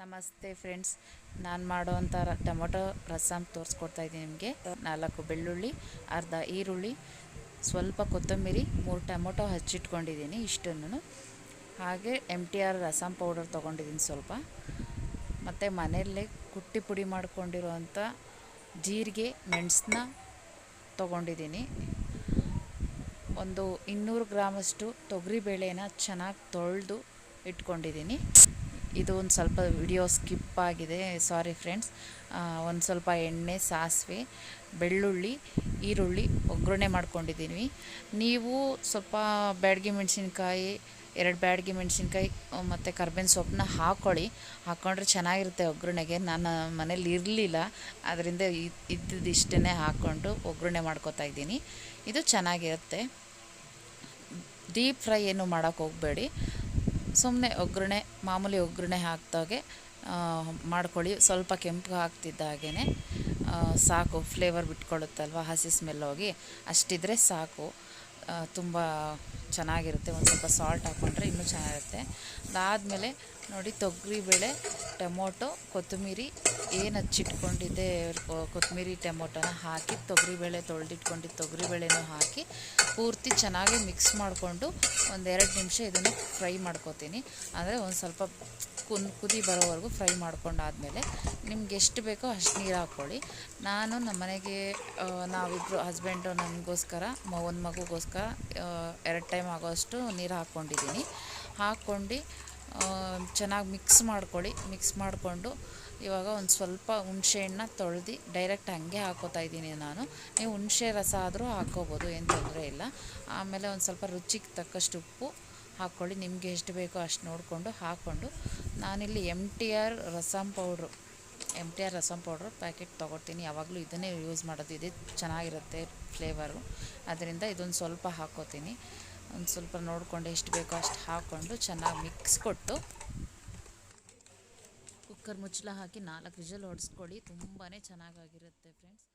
ನಮಸ್ತೆ ಫ್ರೆಂಡ್ಸ್, ನಾನು ಮಾಡೋವಂಥ ಟೊಮೊಟೊ ರಸಮ್ ತೋರಿಸ್ಕೊಡ್ತಾ ಇದ್ದೀನಿ ನಿಮಗೆ. ನಾಲ್ಕು ಬೆಳ್ಳುಳ್ಳಿ, ಅರ್ಧ ಈರುಳ್ಳಿ, ಸ್ವಲ್ಪ ಕೊತ್ತಂಬರಿ, ಮೂರು ಟೊಮೊಟೊ ಹಚ್ಚಿಟ್ಕೊಂಡಿದ್ದೀನಿ ಇಷ್ಟನ್ನು ಹಾಗೆ M T R rasam powder ತೊಗೊಂಡಿದ್ದೀನಿ ಸ್ವಲ್ಪ. ಮತ್ತು ಮನೆಯಲ್ಲೇ ಕುಟ್ಟಿ ಪುಡಿ ಮಾಡ್ಕೊಂಡಿರುವಂಥ ಜೀರಿಗೆ, ಮೆಣಸನ್ನ ತೊಗೊಂಡಿದ್ದೀನಿ. ಒಂದು ಇನ್ನೂರು ಗ್ರಾಮಷ್ಟು ತೊಗರಿಬೇಳೆನ ಚೆನ್ನಾಗಿ ತೊಳೆದು ಇಟ್ಕೊಂಡಿದ್ದೀನಿ. ಇದು ಒಂದು ಸ್ವಲ್ಪ ವಿಡಿಯೋ ಸ್ಕಿಪ್ ಆಗಿದೆ. ಸಾರಿ ಫ್ರೆಂಡ್ಸ್ ಒಂದು ಸ್ವಲ್ಪ ಎಣ್ಣೆ, ಸಾಸಿವೆ, ಬೆಳ್ಳುಳ್ಳಿ, ಈರುಳ್ಳಿ ಒಗ್ಗರಣೆ ಮಾಡ್ಕೊಂಡಿದ್ದೀನಿ ನೀವು ಸ್ವಲ್ಪ ಬ್ಯಾಡಗಿ ಮೆಣಸಿನ್ಕಾಯಿ, ಎರಡು ಬ್ಯಾಡಗಿ ಮೆಣಸಿನ್ಕಾಯಿ ಮತ್ತು ಕರ್ಬೇವಿನ ಸೊಪ್ಪನ್ನ ಹಾಕ್ಕೊಳ್ಳಿ ಹಾಕ್ಕೊಂಡ್ರೆ ಚೆನ್ನಾಗಿರುತ್ತೆ ಒಗ್ಗರಣೆಗೆ. ನಾನು ಮನೇಲಿ ಇರಲಿಲ್ಲ. ಅದರಿಂದ ಇದ್ದಿದ್ದು ಇಷ್ಟೇ ಹಾಕ್ಕೊಂಡು ಒಗ್ಗರಣೆ ಮಾಡ್ಕೋತಾ ಇದ್ದೀನಿ. ಇದು ಚೆನ್ನಾಗಿರುತ್ತೆ. ಡೀಪ್ ಫ್ರೈ ಏನು ಮಾಡೋಕ್ಕೆ ಹೋಗಬೇಡಿ. ಸುಮ್ಮನೆ ಒಗ್ಗರಣೆ, ಮಾಮೂಲಿ ಒಗ್ಗರಣೆ ಹಾಕ್ದಾಗೆ ಮಾಡ್ಕೊಳ್ಳಿ. ಸ್ವಲ್ಪ ಕೆಂಪು ಹಾಕ್ತಿದ್ದ ಹಾಗೇ ಸಾಕು. ಫ್ಲೇವರ್ ಬಿಟ್ಕೊಳ್ಳುತ್ತಲ್ವ? ಹಸಿ ಸ್ಮೆಲ್ ಹೋಗಿ. ಅಷ್ಟಿದ್ರೆ ಸಾಕು. ತುಂಬ ಚೆನ್ನಾಗಿರುತ್ತೆ. ಒಂದು ಸ್ವಲ್ಪ ಸಾಲ್ಟ್ ಹಾಕ್ಕೊಂಡ್ರೆ ಇನ್ನೂ ಚೆನ್ನಾಗಿರುತ್ತೆ. ಅದಾದಮೇಲೆ ನೋಡಿ ತೊಗರಿಬೇಳೆ ಟೊಮೊಟೊ, ಕೊತ್ತಂಬರಿ ಏನು ಹಚ್ಚಿಟ್ಕೊಂಡಿದ್ದೆ ಕೊತ್ತಂಬರಿ ಟೊಮೊಟೊನ ಹಾಕಿ, ತೊಗರಿಬೇಳೆ ತೊಳೆದಿಟ್ಕೊಂಡಿದ್ದು ತೊಗರಿಬೇಳೆನೂ ಹಾಕಿ ಪೂರ್ತಿ ಚೆನ್ನಾಗಿ ಮಿಕ್ಸ್ ಮಾಡಿಕೊಂಡು ಒಂದೆರಡು ನಿಮಿಷ ಇದನ್ನು ಫ್ರೈ ಮಾಡ್ಕೋತೀನಿ. ಅಂದರೆ ಒಂದು ಸ್ವಲ್ಪ ಕುನ್, ಕುದಿ ಬರೋವರೆಗೂ ಫ್ರೈ ಮಾಡ್ಕೊಂಡಾದಮೇಲೆ ನಿಮ್ಗೆ ಎಷ್ಟು ಬೇಕೋ ಅಷ್ಟು ನೀರು ಹಾಕ್ಕೊಳ್ಳಿ. ನಾನು ನಮ್ಮ ಮನೆಗೆ ನಾವಿಬ್ಬರು ಹಸ್ಬೆಂಡು ನನಗೋಸ್ಕರ ಒಂದು ಮಗುಗೋಸ್ಕರ ಎರಡು ಟೈಮ್ ಆಗೋಷ್ಟು ನೀರು ಹಾಕ್ಕೊಂಡಿದ್ದೀನಿ ಹಾಕ್ಕೊಂಡು ಚೆನ್ನಾಗಿ ಮಿಕ್ಸ್ ಮಾಡ್ಕೊಳ್ಳಿ ಮಿಕ್ಸ್ ಮಾಡಿಕೊಂಡು ಇವಾಗ ಒಂದು ಸ್ವಲ್ಪ ಹುಣಸೆಹಣ್ಣ ತೊಳೆದು ಡೈರೆಕ್ಟ್ ಹಾಗೆ ಹಾಕೋತಾ ಇದ್ದೀನಿ ನಾನು. ನೀವು ಹುಣಸೆ ರಸ ಆದರೂ ಹಾಕ್ಕೋಬೋದು ಏನು ತೊಂದರೆ ಇಲ್ಲ. ಆಮೇಲೆ ಒಂದು ಸ್ವಲ್ಪ ರುಚಿಗೆ ತಕ್ಕಷ್ಟು ಉಪ್ಪು ಹಾಕ್ಕೊಳ್ಳಿ ನಿಮಗೆ ಎಷ್ಟು ಬೇಕೋ ಅಷ್ಟು ನೋಡಿಕೊಂಡು ಹಾಕ್ಕೊಂಡು ನಾನಿಲ್ಲಿ M T R rasam powder M T R rasam powder packet ತೊಗೊಳ್ತೀನಿ ಯಾವಾಗಲೂ ಇದನ್ನೇ ಯೂಸ್ ಮಾಡೋದು. ಇದೇ ಚೆನ್ನಾಗಿರುತ್ತೆ ಫ್ಲೇವರು ಅದರಿಂದ ಇದೊಂದು ಸ್ವಲ್ಪ ಹಾಕ್ಕೋತೀನಿ ಒಂದು ಸ್ವಲ್ಪ ನೋಡಿಕೊಂಡು ಎಷ್ಟು ಬೇಕೋ ಅಷ್ಟು ಹಾಕ್ಕೊಂಡು ಚೆನ್ನಾಗಿ ಮಿಕ್ಸ್ ಕೊಟ್ಟು ಕುಕ್ಕರ್ ಮುಚ್ಚಳ ಹಾಕಿ ನಾಲ್ಕು ವಿಜಲ್ ಹೊಡೆಸ್ಕೊಳ್ಳಿ. ತುಂಬಾ ಚೆನ್ನಾಗಾಗಿರುತ್ತೆ ಫ್ರೆಂಡ್ಸ್.